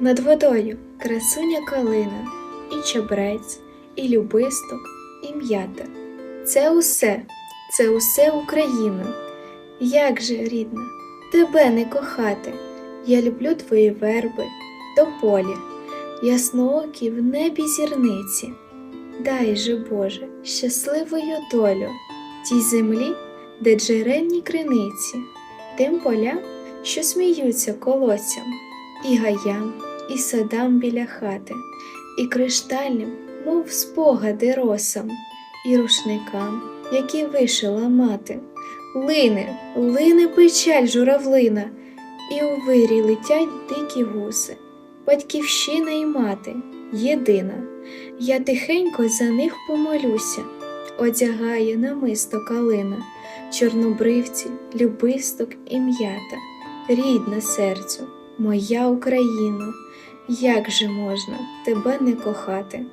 Над водою красуня калина, і чебрець, і любисток, і м'ята. Це усе, це усе Україна. Як же, рідна, тебе не кохати? Я люблю твої верби, тополі, ясноокі в небі зірниці. Дай же, Боже, щасливою долю тій землі, де джерельні криниці, тим полям, що сміються колоцям, і гаям, і садам біля хати, і криштальним, мов спогади росам, і рушникам, які вишила мати. Лине, лине печаль журавлина, і у вирі летять дикі гуси, батьківщина і мати єдина. Я тихенько за них помолюся, одягає намисто калина, чорнобривці, любисток і м'ята, рідна серцю, моя Україно, як же можна тебе не кохати?